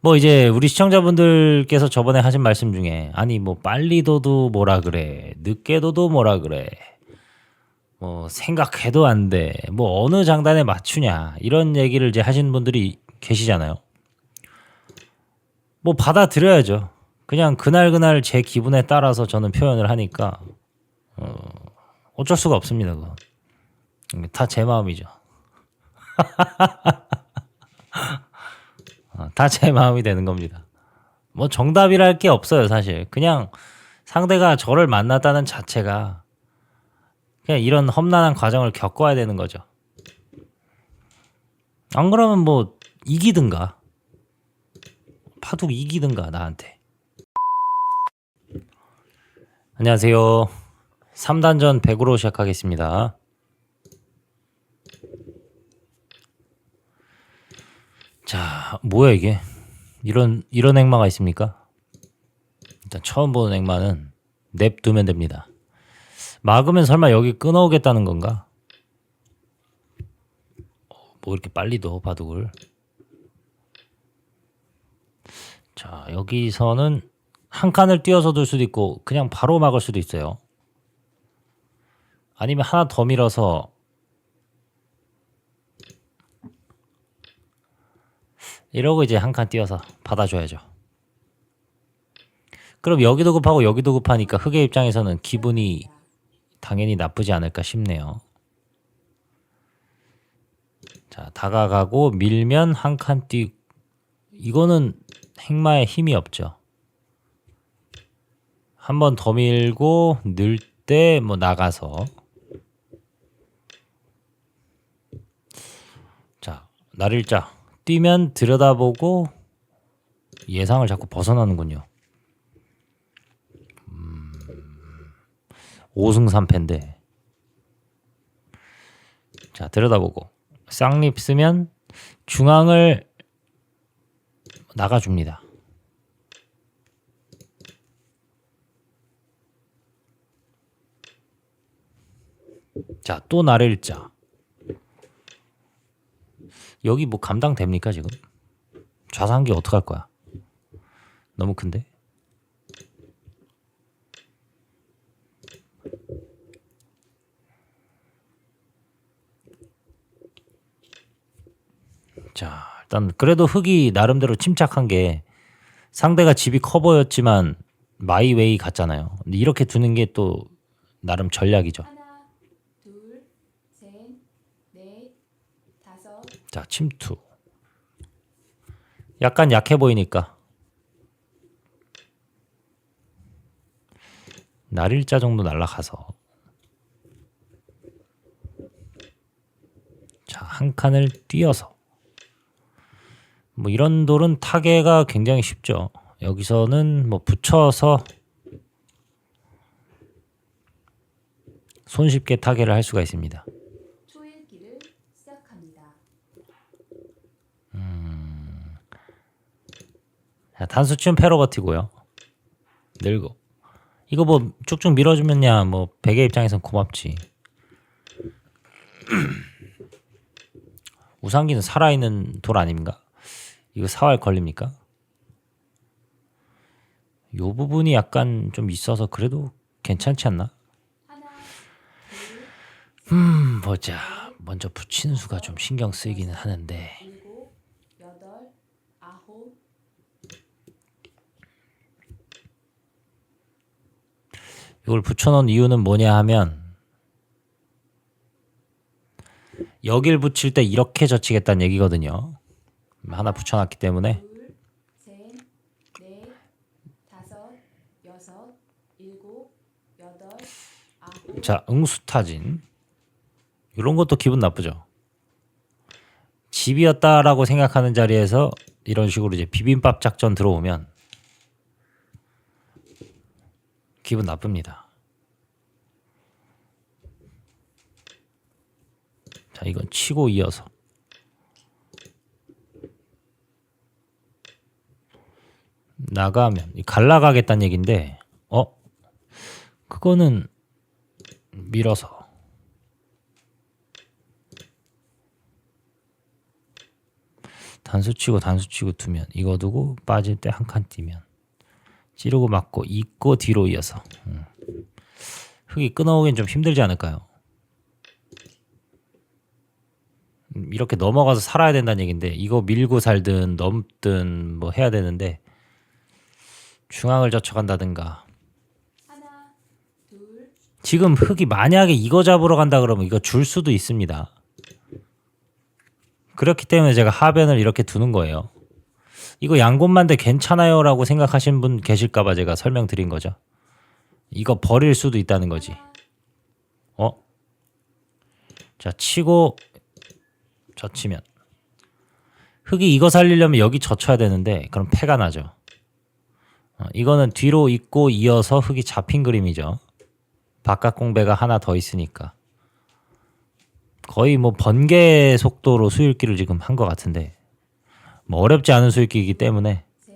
뭐 이제 우리 시청자분들께서 저번에 하신 말씀 중에 아니 뭐 빨리 둬도 뭐라 그래 늦게 둬도 뭐라 그래 뭐 생각해도 안 돼 뭐 어느 장단에 맞추냐 이런 얘기를 이제 하시는 분들이 계시잖아요. 뭐 받아들여야죠. 그냥 그날 그날 제 기분에 따라서 저는 표현을 하니까 어, 어쩔 수가 없습니다 그건. 다제 마음이죠. 어, 다 제 마음이 되는 겁니다. 뭐 정답이랄 게 없어요, 사실. 그냥 상대가 저를 만났다는 자체가 그냥 이런 험난한 과정을 겪어야 되는 거죠. 안 그러면 뭐 이기든가 파둑 이기든가 나한테. 안녕하세요. 3단전 100으로 시작하겠습니다. 자, 뭐야 이게? 이런 이런 액마가 있습니까? 일단 처음 보는 액마는 냅두면 됩니다. 막으면 설마 여기 끊어오겠다는 건가? 어, 뭐 이렇게 빨리 넣어 바둑을? 자, 여기서는 한 칸을 띄어서 둘 수도 있고 그냥 바로 막을 수도 있어요. 아니면 하나 더 밀어서 이러고 이제 한 칸 띄어서 받아줘야죠. 그럼 여기도 급하고 여기도 급하니까 흑의 입장에서는 기분이 당연히 나쁘지 않을까 싶네요. 자, 다가가고 밀면 한 칸 뛰, 이거는 행마에 힘이 없죠. 한 번 더 밀고 늘 때 뭐 나가서 자, 날일자 뛰면 들여다보고 예상을 자꾸 벗어나는군요. 음, 5승 3패인데 자 들여다보고 쌍립 쓰면 중앙을 나가줍니다. 자, 또 나를 자. 여기 뭐 감당됩니까 지금? 좌상기 어떡할 거야? 너무 큰데? 자, 일단 그래도 흙이 나름대로 침착한 게 상대가 집이 커 보였지만 마이웨이 같잖아요. 근데 이렇게 두는 게 또 나름 전략이죠. 하나, 둘, 셋, 넷, 다섯, 자, 침투. 약간 약해 보이니까. 날일자 정도 날라가서. 자, 한 칸을 띄어서. 뭐 이런 돌은 타개가 굉장히 쉽죠. 여기서는 뭐 붙여서 손쉽게 타개를 할 수가 있습니다. 초읽기를 시작합니다. 자, 단수치는 패로 버티고요. 늘고. 이거 뭐 쭉쭉 밀어주면야 뭐 베개 입장에선 고맙지. 우상기는 살아있는 돌 아닙니까? 이거 사활 걸립니까? 요 부분이 약간 좀 있어서 그래도 괜찮지 않나? 음, 보자. 먼저 붙이는 수가 좀 신경 쓰이기는 하는데 일곱, 여덟, 아홉, 이걸 붙여놓은 이유는 뭐냐 하면 여길 붙일 때 이렇게 젖히겠다는 얘기거든요. 하나 붙여놨기 때문에 자 응수타진 이런 것도 기분 나쁘죠. 집이었다라고 생각하는 자리에서 이런 식으로 이제 비빔밥 작전 들어오면 기분 나쁩니다. 자 이건 치고 이어서. 나가면 이 갈라가겠다는 얘긴데 어? 그거는 밀어서. 단수 치고 단수 치고 두면 이거 두고 빠질 때 한 칸 뛰면 찌르고 맞고 있고 뒤로 이어서 음. 흙이 끊어오긴 좀 힘들지 않을까요? 음, 이렇게 넘어가서 살아야 된다는 얘긴데 이거 밀고 살든 넘든 뭐 해야 되는데 중앙을 젖혀간다든가 지금 흙이 만약에 이거 잡으러 간다 그러면 이거 줄 수도 있습니다. 그렇기 때문에 제가 하변을 이렇게 두는 거예요. 이거 양곳만데 괜찮아요라고 생각하신 분 계실까봐 제가 설명드린 거죠. 이거 버릴 수도 있다는 거지. 어? 자 치고 젖히면 흙이 이거 살리려면 여기 젖혀야 되는데 그럼 패가 나죠. 어, 이거는 뒤로 있고 이어서 흙이 잡힌 그림이죠. 바깥 공배가 하나 더 있으니까 거의 뭐 번개 속도로 수일기를 지금 한 것 같은데 뭐 어렵지 않은 수일기이기 때문에 셋,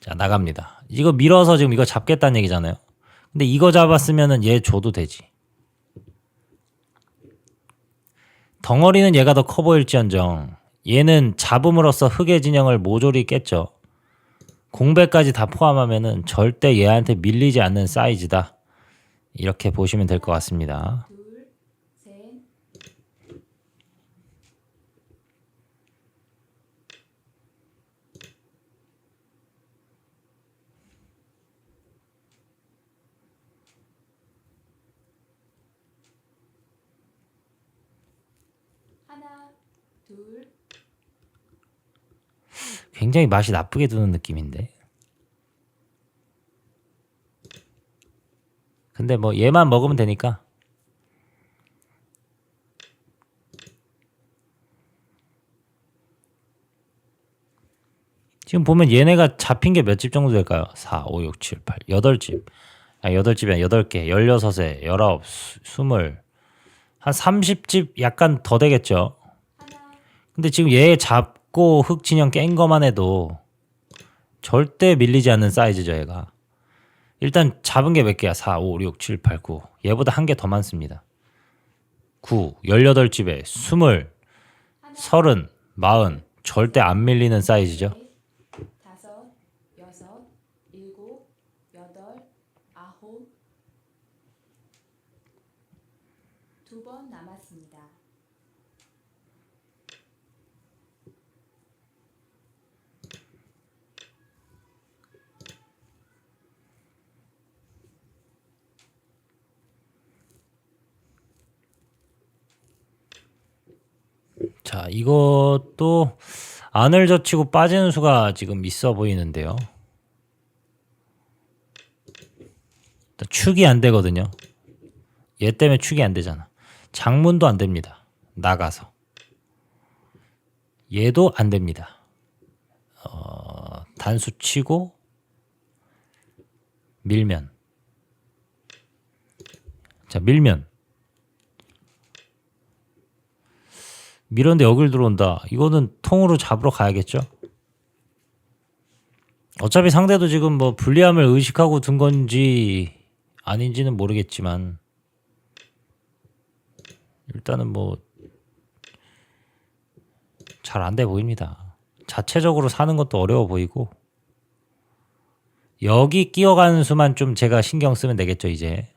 자 나갑니다. 이거 밀어서 지금 이거 잡겠다는 얘기잖아요. 근데 이거 잡았으면은 얘 줘도 되지. 덩어리는 얘가 더 커 보일지언정 얘는 잡음으로써 흑의 진영을 모조리 깼죠. 공배까지 다 포함하면은 절대 얘한테 밀리지 않는 사이즈다. 이렇게 보시면 될 것 같습니다. 둘, 셋, 하나, 둘, 굉장히 맛이 나쁘게 드는 느낌인데. 근데 뭐 얘만 먹으면 되니까. 지금 보면 얘네가 잡힌 게 몇 집 정도 될까요? 4, 5, 6, 7, 8, 8집. 아, 8집이야. 8개. 16에 19, 20. 한 30집 약간 더 되겠죠. 근데 지금 얘 잡 고흑 진영 깬 거만 해도 절대 밀리지 않는 사이즈죠, 얘가. 일단 잡은 게 몇 개야? 4, 5, 6, 7, 8, 9. 얘보다 한 개 더 많습니다. 9, 18집에 20, 30, 40. 절대 안 밀리는 사이즈죠. 넷, 다섯, 여섯, 일곱, 여덟, 아홉. 두 번 남았습니다. 자, 이것도 안을 젖히고 빠지는 수가 지금 있어 보이는데요. 축이 안 되거든요. 얘 때문에 축이 안 되잖아. 장문도 안 됩니다. 나가서. 얘도 안 됩니다. 어, 단수 치고 밀면. 자, 밀면. 밀었는데 여길 들어온다. 이거는 통으로 잡으러 가야겠죠? 어차피 상대도 지금 뭐 불리함을 의식하고 둔 건지 아닌지는 모르겠지만 일단은 뭐 잘 안 돼 보입니다. 자체적으로 사는 것도 어려워 보이고 여기 끼어가는 수만 좀 제가 신경 쓰면 되겠죠 이제.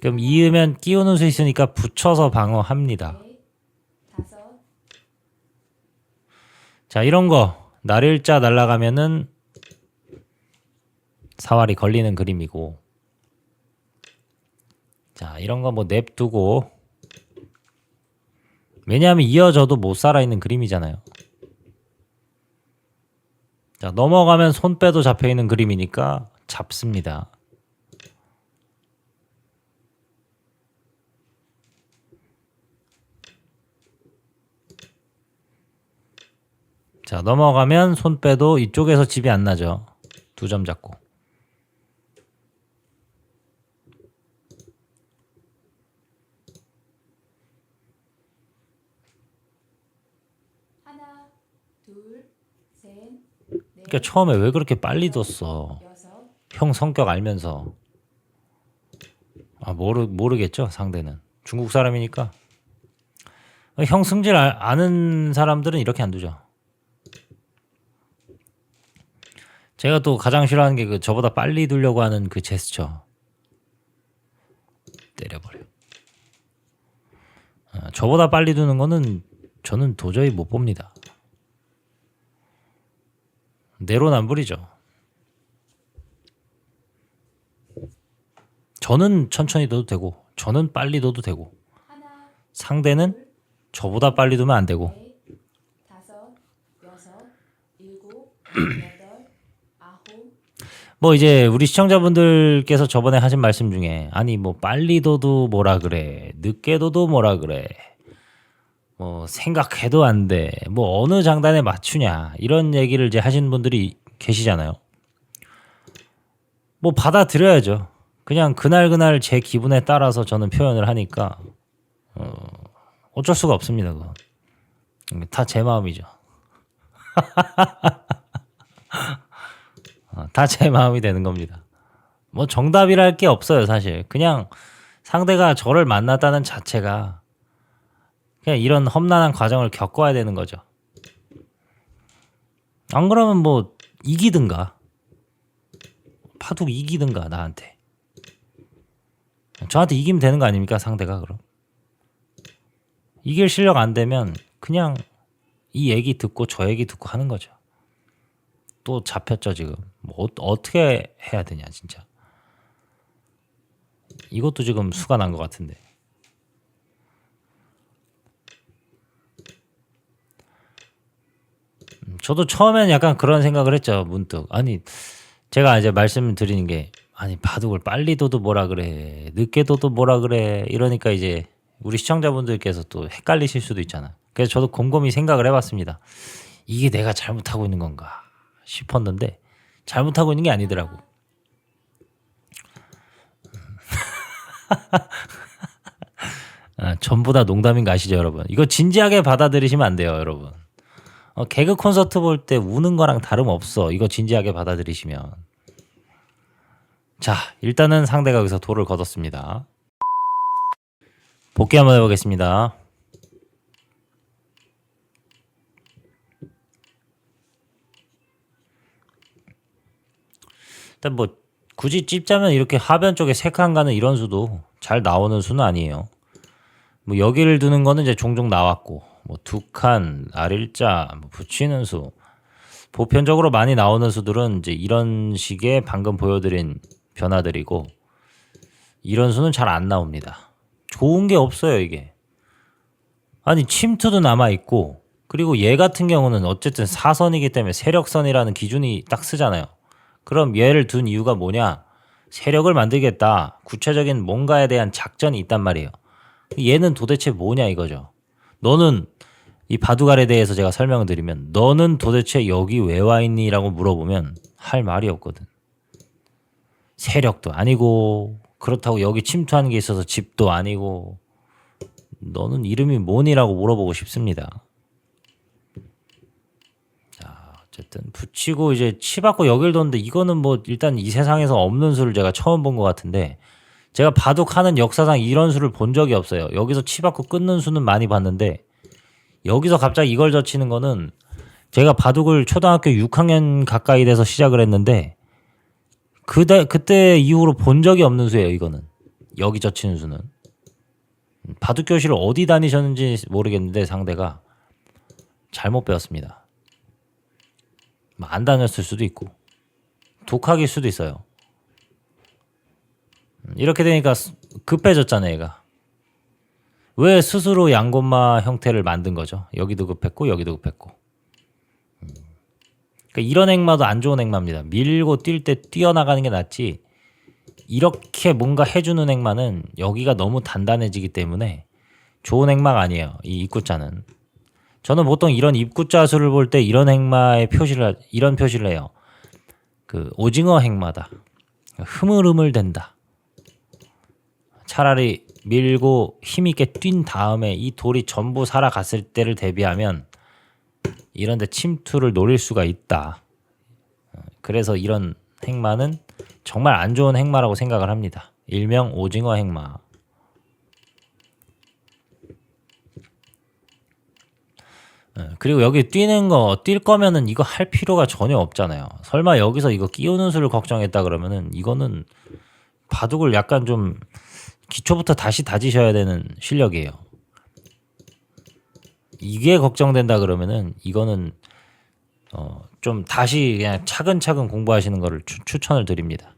그럼 이으면 끼우는 수 있으니까 붙여서 방어합니다. 자 이런 거 날일자 날라가면은 사활이 걸리는 그림이고. 자 이런 거 뭐 냅두고. 왜냐하면 이어져도 못 살아있는 그림이잖아요. 자 넘어가면 손 빼도 잡혀있는 그림이니까 잡습니다 자 넘어가면 손 빼도 이쪽에서 집이 안 나죠. 두 점 잡고. 하나, 둘, 셋, 넷, 그러니까 처음에 왜 그렇게 빨리 뒀어? 여섯, 형 성격 알면서. 아 모르 모르겠죠 상대는 중국 사람이니까. 형 승질 아- 아는 사람들은 이렇게 안 두죠. 제가 또 가장 싫어하는 게 그 저보다 빨리 두려고 하는 그 제스처. 때려버려. 아, 저보다 빨리 두는 거는 저는 도저히 못 봅니다. 내로남불이죠. 저는 천천히 둬도 되고, 저는 빨리 둬도 되고, 상대는 저보다 빨리 두면 안 되고, 넷, 다섯, 여섯, 일곱, 뭐 이제 우리 시청자분들께서 저번에 하신 말씀 중에 아니 뭐 빨리 둬도 뭐라 그래 늦게 둬도 뭐라 그래 뭐 생각해도 안 돼 뭐 어느 장단에 맞추냐 이런 얘기를 이제 하시는 분들이 계시잖아요. 뭐 받아들여야죠. 그냥 그날 그날 제 기분에 따라서 저는 표현을 하니까 어, 어쩔 수가 없습니다 그건. 다 제 마음이죠 다 제 마음이 되는 겁니다. 뭐 정답이랄 게 없어요, 사실. 그냥 상대가 저를 만났다는 자체가 그냥 이런 험난한 과정을 겪어야 되는 거죠. 안 그러면 뭐 이기든가 파둑 이기든가 나한테 저한테 이기면 되는 거 아닙니까 상대가 그럼 이길 실력 안 되면 그냥 이 얘기 듣고 저 얘기 듣고 하는 거죠. 또 잡혔죠 지금. 뭐 어, 떻게 해야 되냐 진짜. 이것도 지금 수가 난 것 같은데. 음, 저도 처음엔 약간 그런 생각을 했죠 문득. 아니 제가 이제 말씀드리는 게 아니 바둑을 빨리 둬도 뭐라 그래 늦게 둬도 뭐라 그래 이러니까 이제 우리 시청자분들께서 또 헷갈리실 수도 있잖아 그래서 저도 곰곰이 생각을 해봤습니다. 이게 내가 잘못하고 있는 건가 싶었는데 잘못하고 있는 게 아니더라고. 아, 전부 다 농담인 거 아시죠, 여러분? 이거 진지하게 받아들이시면 안 돼요, 여러분. 어, 개그 콘서트 볼 때 우는 거랑 다름 없어. 이거 진지하게 받아들이시면. 자, 일단은 상대가 여기서 돌을 걷었습니다. 복귀 한번 해보겠습니다. 일단 뭐 굳이 찝자면 이렇게 하변 쪽에 세 칸 가는 이런 수도 잘 나오는 수는 아니에요. 뭐 여기를 두는 거는 이제 종종 나왔고 뭐 두 칸, 아릴자, 뭐 붙이는 수 보편적으로 많이 나오는 수들은 이제 이런 식의 방금 보여드린 변화들이고 이런 수는 잘 안 나옵니다. 좋은 게 없어요 이게. 아니 침투도 남아 있고 그리고 얘 같은 경우는 어쨌든 사선이기 때문에 세력선이라는 기준이 딱 쓰잖아요. 그럼 얘를 둔 이유가 뭐냐? 세력을 만들겠다. 구체적인 뭔가에 대한 작전이 있단 말이에요. 얘는 도대체 뭐냐 이거죠. 너는 이 바둑알에 대해서 제가 설명을 드리면 너는 도대체 여기 왜 와 있니 라고 물어보면 할 말이 없거든. 세력도 아니고 그렇다고 여기 침투하는 게 있어서 집도 아니고 너는 이름이 뭐니라고 물어보고 싶습니다. 어쨌든 붙이고 이제 치 받고 여길 뒀는데 이거는 뭐 일단 이 세상에서 없는 수를 제가 처음 본 것 같은데 제가 바둑하는 역사상 이런 수를 본 적이 없어요. 여기서 치 받고 끊는 수는 많이 봤는데 여기서 갑자기 이걸 젖히는 거는 제가 바둑을 초등학교 6학년 가까이 돼서 시작을 했는데 그때 그때 이후로 본 적이 없는 수예요. 이거는 여기 젖히는 수는 바둑 교실을 어디 다니셨는지 모르겠는데 상대가 잘못 배웠습니다. 뭐안 다녔을 수도 있고 독학일 수도 있어요. 음, 이렇게 되니까 스- 급해졌잖아요, 얘가. 왜 스스로 양곤마 형태를 만든 거죠? 여기도 급했고 여기도 급했고. 음. 그러니까 이런 행마도 안 좋은 행마입니다. 밀고 뛸 때 뛰어나가는 게 낫지. 이렇게 뭔가 해주는 행마는 여기가 너무 단단해지기 때문에 좋은 행마가 아니에요. 이 입구자는. 저는 보통 이런 입구자 수를 볼 때 이런 행마의 표시를 하- 이런 표시를 해요. 그 오징어 행마다. 흐물흐물 된다. 차라리 밀고 힘있게 뛴 다음에 이 돌이 전부 살아갔을 때를 대비하면 이런데 침투를 노릴 수가 있다. 그래서 이런 행마는 정말 안 좋은 행마라고 생각을 합니다. 일명 오징어 행마. 그리고 여기 뛰는 거 뛸 거면은 이거 할 필요가 전혀 없잖아요. 설마 여기서 이거 끼우는 수를 걱정했다 그러면은 이거는 바둑을 약간 좀 기초부터 다시 다지셔야 되는 실력이에요. 이게 걱정된다 그러면은 이거는 어 좀 다시 그냥 차근차근 공부하시는 거를 추, 추천을 드립니다.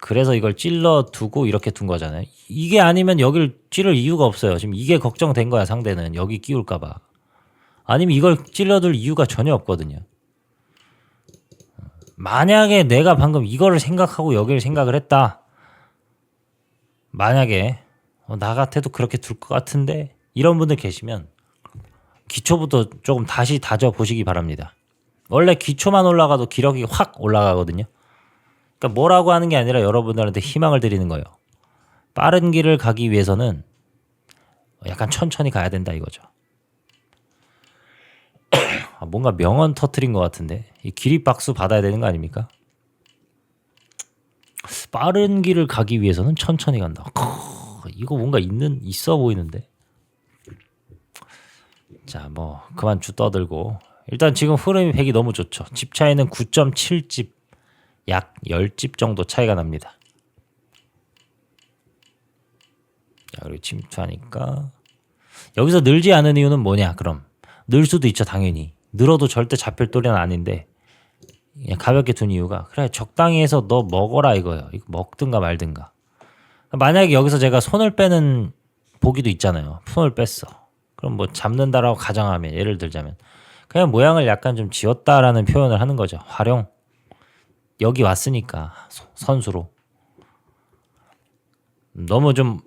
그래서 이걸 찔러 두고 이렇게 둔 거잖아요. 이게 아니면 여기를 찌를 이유가 없어요. 지금 이게 걱정된 거야 상대는 여기 끼울까 봐. 아니면 이걸 찔러둘 이유가 전혀 없거든요. 만약에 내가 방금 이거를 생각하고 여기를 생각을 했다. 만약에 어, 나 같아도 그렇게 둘 것 같은데 이런 분들 계시면 기초부터 조금 다시 다져 보시기 바랍니다. 원래 기초만 올라가도 기력이 확 올라가거든요. 그러니까 뭐라고 하는 게 아니라 여러분들한테 희망을 드리는 거예요. 빠른 길을 가기 위해서는 약간 천천히 가야 된다 이거죠. 아, 뭔가 명언 터트린 것 같은데 이 기립박수 받아야 되는 거 아닙니까? 빠른 길을 가기 위해서는 천천히 간다. 크, 이거 뭔가 있는 있어 보이는데. 자, 뭐 그만 주 떠들고 일단 지금 흐름이 100이 너무 좋죠. 집 차이는 9.7집 약 10집 정도 차이가 납니다. 자, 그리고 침투하니까 여기서 늘지 않은 이유는 뭐냐? 그럼 늘 수도 있죠, 당연히. 늘어도 절대 잡힐 또리는 아닌데 그냥 가볍게 둔 이유가 그래 적당히 해서 너 먹어라 이거예요. 이거 먹든가 말든가. 만약에 여기서 제가 손을 빼는 보기도 있잖아요. 손을 뺐어. 그럼 뭐 잡는다라고 가정하면 예를 들자면 그냥 모양을 약간 좀 지웠다라는 표현을 하는 거죠. 활용. 여기 왔으니까 소- 선수로. 너무 좀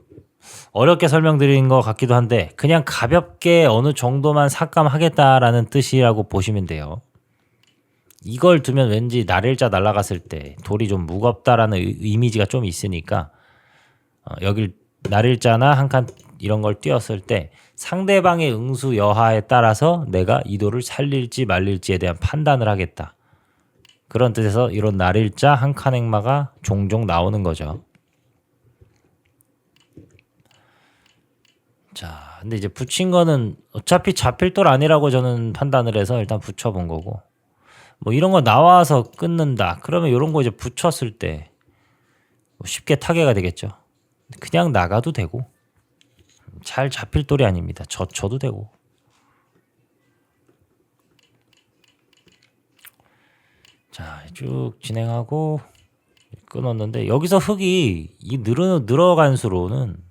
어렵게 설명드린 것 같기도 한데 그냥 가볍게 어느 정도만 삭감하겠다라는 뜻이라고 보시면 돼요. 이걸 두면 왠지 날일자 날아갔을 때 돌이 좀 무겁다라는 의- 이미지가 좀 있으니까 어, 여길 날일자나 한 칸 이런 걸 띄었을 때 상대방의 응수 여하에 따라서 내가 이 돌을 살릴지 말릴지에 대한 판단을 하겠다. 그런 뜻에서 이런 날일자 한 칸 행마가 종종 나오는 거죠. 자, 근데 이제 붙인 거는 어차피 잡힐 돌 아니라고 저는 판단을 해서 일단 붙여본 거고. 뭐 이런 거 나와서 끊는다. 그러면 이런 거 이제 붙였을 때뭐 쉽게 타개가 되겠죠. 그냥 나가도 되고 잘 잡힐 돌이 아닙니다. 젖혀도 되고. 자, 쭉 진행하고 끊었는데 여기서 흙이 이 늘어 늘어간 수로는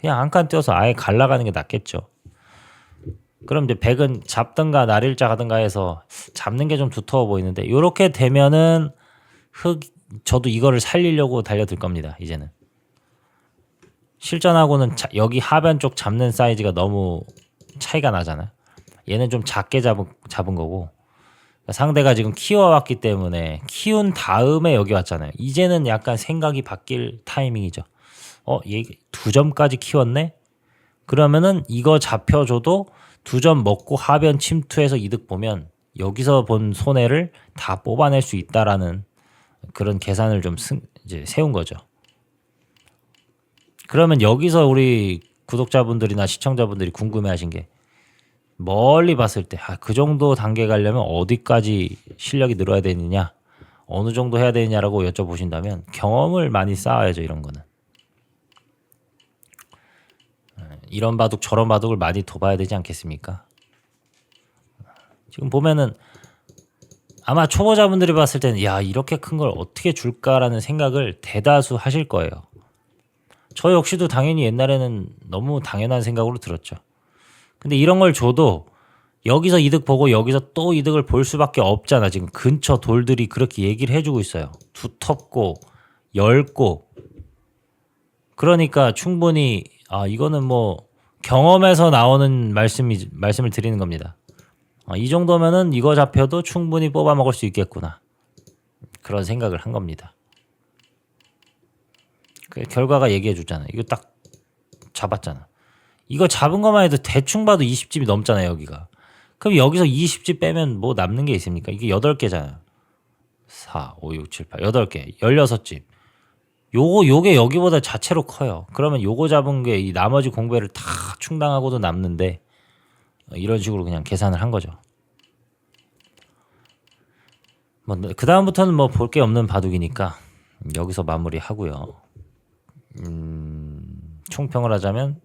그냥 한 칸 띄어서 아예 갈라가는 게 낫겠죠. 그럼 이제 백은 잡든가 날일자 가든가 해서 잡는 게 좀 두터워 보이는데 이렇게 되면은 흙 저도 이거를 살리려고 달려들 겁니다. 이제는 실전하고는 자- 여기 하변 쪽 잡는 사이즈가 너무 차이가 나잖아요. 얘는 좀 작게 잡은 잡은 거고 상대가 지금 키워왔기 때문에 키운 다음에 여기 왔잖아요. 이제는 약간 생각이 바뀔 타이밍이죠. 어, 얘 두 점까지 키웠네? 그러면은 이거 잡혀줘도 두 점 먹고 하변 침투해서 이득 보면 여기서 본 손해를 다 뽑아낼 수 있다라는 그런 계산을 좀 승, 이제 세운 거죠. 그러면 여기서 우리 구독자분들이나 시청자분들이 궁금해하신 게 멀리 봤을 때 아, 그 정도 단계 가려면 어디까지 실력이 늘어야 되느냐, 어느 정도 해야 되느냐라고 여쭤보신다면 경험을 많이 쌓아야죠 이런 거는. 이런 바둑 저런 바둑을 많이 둬봐야 되지 않겠습니까? 지금 보면은 아마 초보자분들이 봤을 때는 야 이렇게 큰 걸 어떻게 줄까라는 생각을 대다수 하실 거예요. 저 역시도 당연히 옛날에는 너무 당연한 생각으로 들었죠. 근데 이런 걸 줘도 여기서 이득 보고 여기서 또 이득을 볼 수밖에 없잖아. 지금 근처 돌들이 그렇게 얘기를 해주고 있어요. 두텁고 얇고 그러니까 충분히 아 이거는 뭐 경험에서 나오는 말씀이 말씀을 드리는 겁니다. 아, 이 정도면은 이거 잡혀도 충분히 뽑아 먹을 수 있겠구나 그런 생각을 한 겁니다. 그 결과가 얘기해 줬잖아. 이거 딱 잡았잖아. 이거 잡은 것만 해도 대충 봐도 20집이 넘잖아요 여기가. 그럼 여기서 20집 빼면 뭐 남는 게 있습니까? 이게 8개잖아요. 4, 5, 6, 7, 8, 8개, 16집. 요거 요게 여기보다 자체로 커요. 그러면 요거 잡은 게 이 나머지 공배를 다 충당하고도 남는데 이런 식으로 그냥 계산을 한 거죠. 뭐그 다음부터는 뭐 볼 게 없는 바둑이니까 여기서 마무리하고요. 음, 총평을 하자면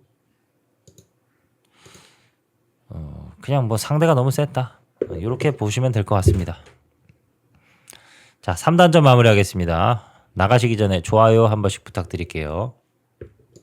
어, 그냥 뭐 상대가 너무 셌다. 이렇게 보시면 될 것 같습니다. 자, 3단전 마무리하겠습니다. 나가시기 전에 좋아요 한 번씩 부탁드릴게요.